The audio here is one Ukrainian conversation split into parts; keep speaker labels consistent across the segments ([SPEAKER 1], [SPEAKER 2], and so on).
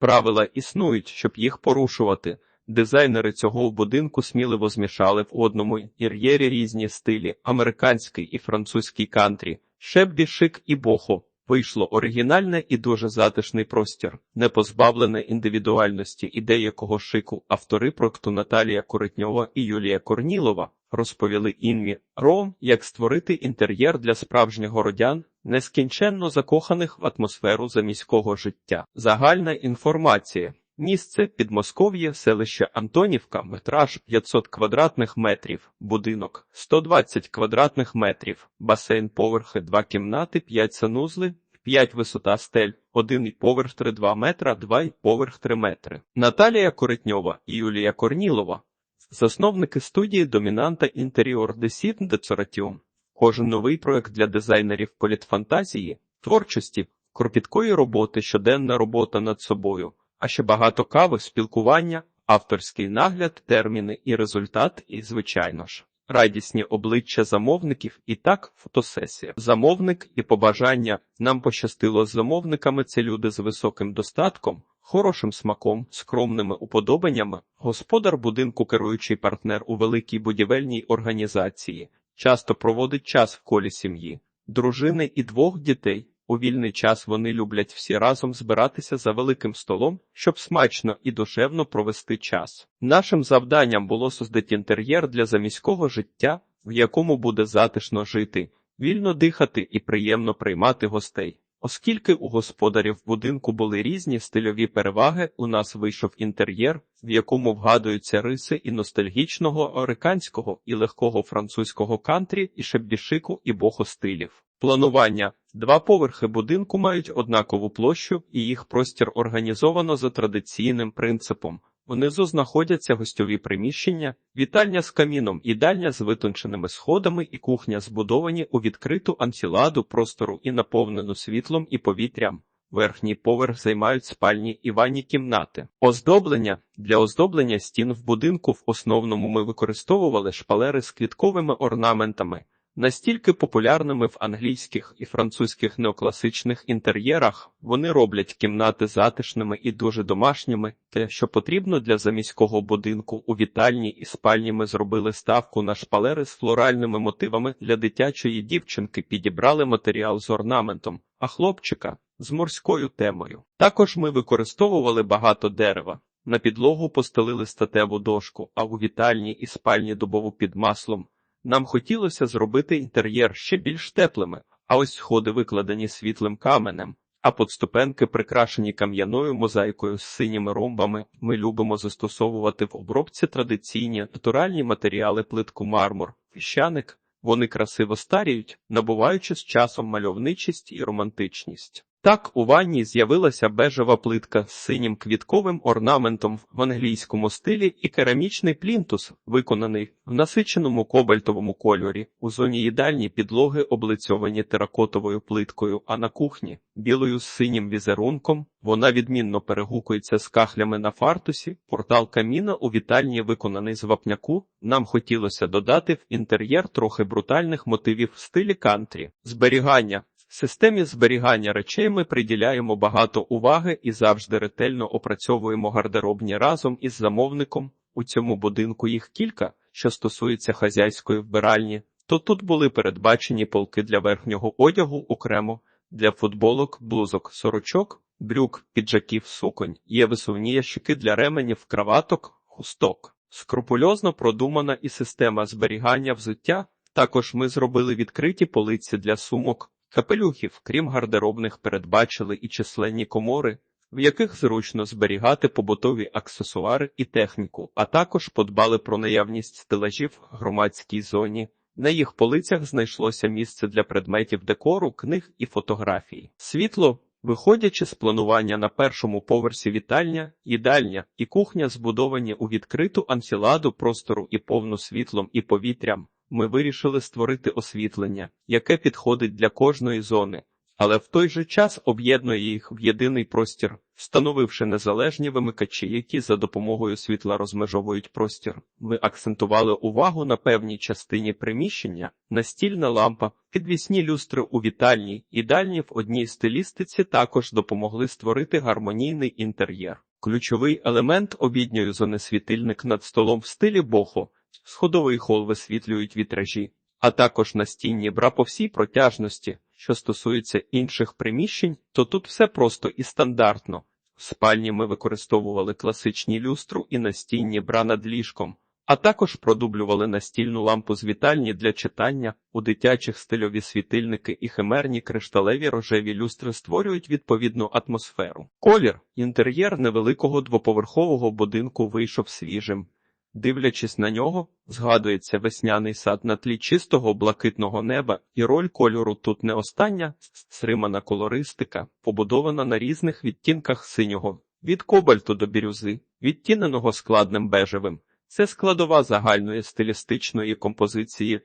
[SPEAKER 1] Правила існують, щоб їх порушувати. Дизайнери цього будинку сміливо змішали в одному інтер'єрі різні стилі: американський і французький кантрі, шеббі, шик і бохо. Вийшло оригінальне і дуже затишний простір, не позбавлене індивідуальності і деякого шику. Автори проекту Наталія Коритньова і Юлія Корнілова розповіли Інві Ром, як створити інтер'єр для справжніх городян, нескінченно закоханих в атмосферу заміського життя. Загальна інформація. Місце Підмосков'я, селище Антонівка, метраж 500 квадратних метрів, будинок 120 квадратних метрів, басейн поверхи 2 кімнати, 5 санузли, 5 висота стель, 1 поверх 3,2 метра, 2 поверх 3 метри. Наталія Коритньова і Юлія Корнілова, засновники студії Домінанта Інтеріор Десін Децоратіум. Кожен новий проект для дизайнерів політфантазії, творчості, кропіткої роботи, щоденна робота над собою а ще багато кави, спілкування, авторський нагляд, терміни і результат, і, звичайно ж, радісні обличчя замовників і так фотосесія. Замовник і побажання нам пощастило з замовниками. Це люди з високим достатком, хорошим смаком, скромними уподобаннями. Господар будинку, керуючий партнер у великій будівельній організації, часто проводить час в колі сім'ї, дружини і двох дітей. У вільний час вони люблять всі разом збиратися за великим столом, щоб смачно і душевно провести час. Нашим завданням було создати інтер'єр для заміського життя, в якому буде затишно жити, вільно дихати і приємно приймати гостей. Оскільки у господарів будинку були різні стильові переваги, у нас вийшов інтер'єр, в якому вгадуються риси і ностальгічного американського, і легкого французького кантрі, і шеббішику, і бохо стилів. Планування два поверхи будинку мають однакову площу, і їх простір організовано за традиційним принципом. Внизу знаходяться гостьові приміщення, вітальня з каміном, їдальня з витонченими сходами і кухня збудовані у відкриту антиладу простору і наповнену світлом і повітрям. Верхній поверх займають спальні і ванні кімнати. Оздоблення для оздоблення стін в будинку в основному ми використовували шпалери з квітковими орнаментами. Настільки популярними в англійських і французьких неокласичних інтер'єрах вони роблять кімнати затишними і дуже домашніми. Те, що потрібно для заміського будинку у вітальні і спальні ми зробили ставку на шпалери з флоральними мотивами для дитячої дівчинки, підібрали матеріал з орнаментом, а хлопчика з морською темою. Також ми використовували багато дерева. На підлогу постелили статеву дошку, а у вітальні і спальні дубову під маслом. Нам хотілося зробити інтер'єр ще більш теплими, а ось сходи викладені світлим каменем, а подступенки прикрашені кам'яною мозаїкою з синіми ромбами. Ми любимо застосовувати в обробці традиційні натуральні матеріали плитку мармур, піщаник. Вони красиво старіють, набуваючи з часом мальовничість і романтичність. Так у ванні з'явилася бежева плитка з синім квітковим орнаментом в англійському стилі і керамічний плінтус, виконаний в насиченому кобальтовому кольорі. У зоні їдальні підлоги облицьовані теракотовою плиткою, а на кухні білою з синім візерунком. Вона відмінно перегукується з кахлями на фартусі. Портал каміна у вітальні виконаний з вапняку. Нам хотілося додати в інтер'єр трохи брутальних мотивів в стилі кантрі, зберігання. Системі зберігання речей ми приділяємо багато уваги і завжди ретельно опрацьовуємо гардеробні разом із замовником. У цьому будинку їх кілька, що стосується хазяйської вбиральні, то тут були передбачені полки для верхнього одягу окремо, для футболок, блузок, сорочок, брюк, піджаків, суконь, є висувні ящики для ременів, краваток, хусток. Скрупульозно продумана і система зберігання взуття. Також ми зробили відкриті полиці для сумок. Капелюхів, крім гардеробних, передбачили і численні комори, в яких зручно зберігати побутові аксесуари і техніку, а також подбали про наявність стелажів в громадській зоні. На їх полицях знайшлося місце для предметів декору, книг і фотографій. Світло, виходячи з планування на першому поверсі вітальня, їдальня і кухня збудовані у відкриту ансіладу простору і повну світлом і повітрям. Ми вирішили створити освітлення, яке підходить для кожної зони, але в той же час об'єднує їх в єдиний простір, встановивши незалежні вимикачі, які за допомогою світла розмежовують простір. Ми акцентували увагу на певній частині приміщення, настільна лампа, підвісні люстри у вітальні і дальні в одній стилістиці також допомогли створити гармонійний інтер'єр. Ключовий елемент обідньої зони світильник над столом в стилі бохо, сходовий хол висвітлюють вітражі, а також настінні бра по всій протяжності. Що стосується інших приміщень, то тут все просто і стандартно. В спальні ми використовували класичні люстру і настінні бра над ліжком, а також продублювали настільну лампу з вітальні для читання, у дитячих стильові світильники і химерні кришталеві рожеві люстри створюють відповідну атмосферу. Колір, інтер'єр невеликого двоповерхового будинку вийшов свіжим. Дивлячись на нього, згадується весняний сад на тлі чистого блакитного неба, і роль кольору тут не остання, стримана колористика, побудована на різних відтінках синього, від кобальту до бірюзи, відтіненого складним бежевим. Це складова загальної стилістичної композиції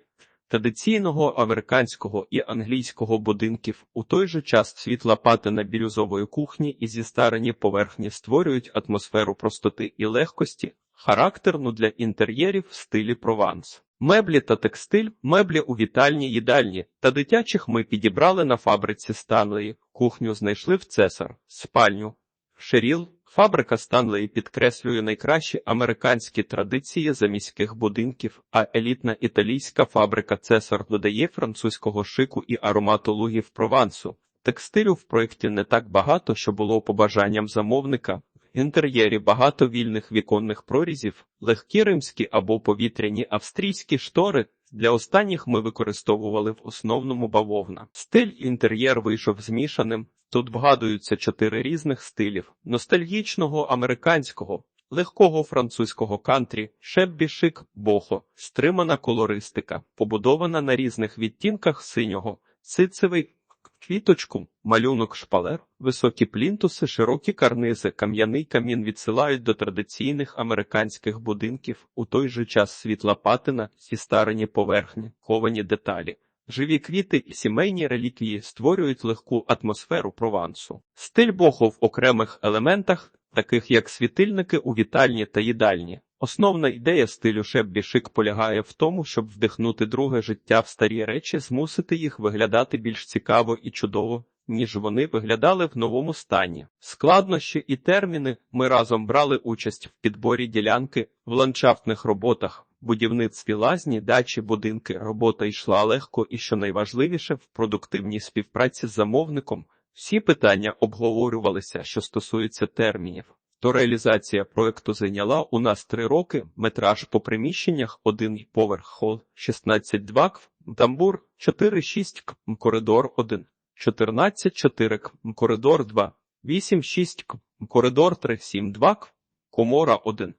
[SPEAKER 1] традиційного американського і англійського будинків. У той же час світла патина бірюзової кухні і зістарені поверхні створюють атмосферу простоти і легкості, характерну для інтер'єрів в стилі Прованс. Меблі та текстиль, меблі у вітальні, їдальні та дитячих ми підібрали на фабриці Станлеї, кухню знайшли в Цесар, спальню, Шеріл. Фабрика Станлеї підкреслює найкращі американські традиції заміських будинків, а елітна італійська фабрика Цесар додає французького шику і аромату лугів Провансу. Текстилю в проєкті не так багато, що було побажанням замовника. Інтер'єрі багато вільних віконних прорізів, легкі римські або повітряні австрійські штори. Для останніх ми використовували в основному бавовна. Стиль інтер'єр вийшов змішаним. Тут вгадуються чотири різних стилів: ностальгічного американського, легкого французького кантрі, шеббі шик, бохо, стримана колористика, побудована на різних відтінках синього, сицевий квіточку, малюнок шпалер, високі плінтуси, широкі карнизи, кам'яний камін відсилають до традиційних американських будинків, у той же час світла патина, і старені поверхні, ховані деталі. Живі квіти і сімейні реліквії створюють легку атмосферу провансу. Стиль Богу в окремих елементах, таких як світильники у вітальні та їдальні. Основна ідея стилю шеббі шик полягає в тому, щоб вдихнути друге життя в старі речі, змусити їх виглядати більш цікаво і чудово, ніж вони виглядали в новому стані. Складнощі і терміни ми разом брали участь в підборі ділянки в ландшафтних роботах будівництві лазні, дачі, будинки, робота йшла легко і, що найважливіше, в продуктивній співпраці з замовником всі питання обговорювалися, що стосуються термінів. То реалізація проекту зайняла у нас три роки, метраж по приміщеннях, один поверх хол, 16-2 кв, тамбур, 4-6 кв, коридор 1, 14-4 кв, коридор 2, 8-6 кв, коридор 3-7-2 кв, комора 1,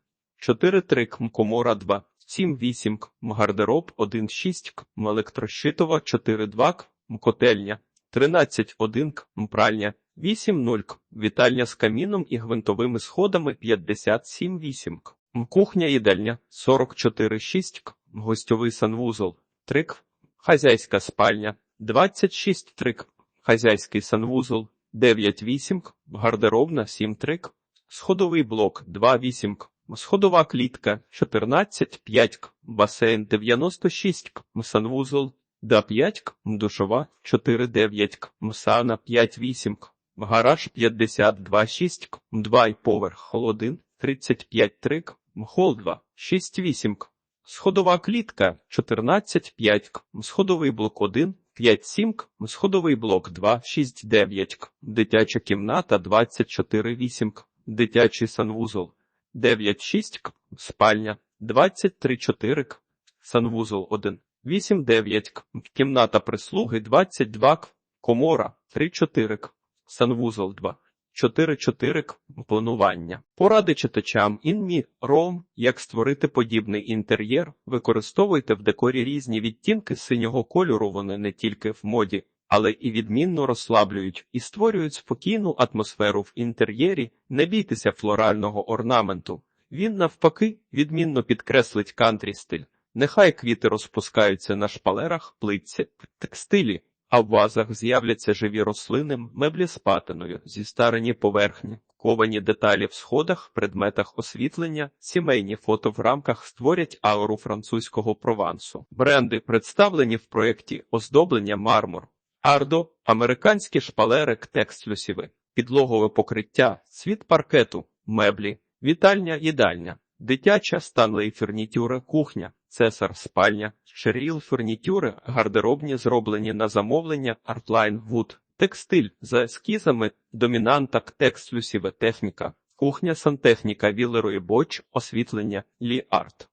[SPEAKER 1] 4-3 кв, комора 2, 7-8 к, гардероб 1-6 к, електрощитова 4-2 к, котельня 13-1 к, пральня 8-0 к, вітальня з каміном і гвинтовими сходами 57-8 к, кухня їдальня 44-6 к, гостьовий санвузол 3 к, хазяйська спальня 26-3 к, хазяйський санвузол 9-8 к, гардеробна 7-3 к, сходовий блок 2-8 к, Сходова клітка 14 5 к, басейн 96 к, санвузол да 5 к, душова 4 9 к, сана 5 8 к, гараж 52 6 к, 2 поверх хол 1 35 3 к, хол 2 6 8 к, сходова клітка 14 5 к, сходовий блок 1 5 7 к, сходовий блок 2 6 9 к, дитяча кімната 24 8 к, дитячий санвузол 9-6 к, спальня, 23-4 к, санвузол 1, 8-9 к, кімната прислуги 22 к, комора 3-4 к, санвузол 2, 4-4 к, планування. Поради читачам. Інмі, ром, як створити подібний інтер'єр, використовуйте в декорі різні відтінки синього кольору, вони не тільки в моді, але і відмінно розслаблюють і створюють спокійну атмосферу в інтер'єрі, не бійтеся флорального орнаменту. Він, навпаки, відмінно підкреслить кантрі стиль. Нехай квіти розпускаються на шпалерах, плитці, текстилі, а в вазах з'являться живі рослини, меблі з патиною, зістарені поверхні, ковані деталі в сходах, предметах освітлення, сімейні фото в рамках створять ауру французького провансу. Бренди представлені в проєкті оздоблення мармур. Ардо, американські шпалери, текслюсіви, підлогове покриття, світ паркету, меблі, вітальня, їдальня, дитяча станлей фурнітюра, кухня, цесар, спальня, шеріл фурнітюри, гардеробні зроблені на замовлення, артлайн, вуд, текстиль за ескізами, домінанта, текслюсіве техніка, кухня, сантехніка, вілерої боч, освітлення, лі-арт.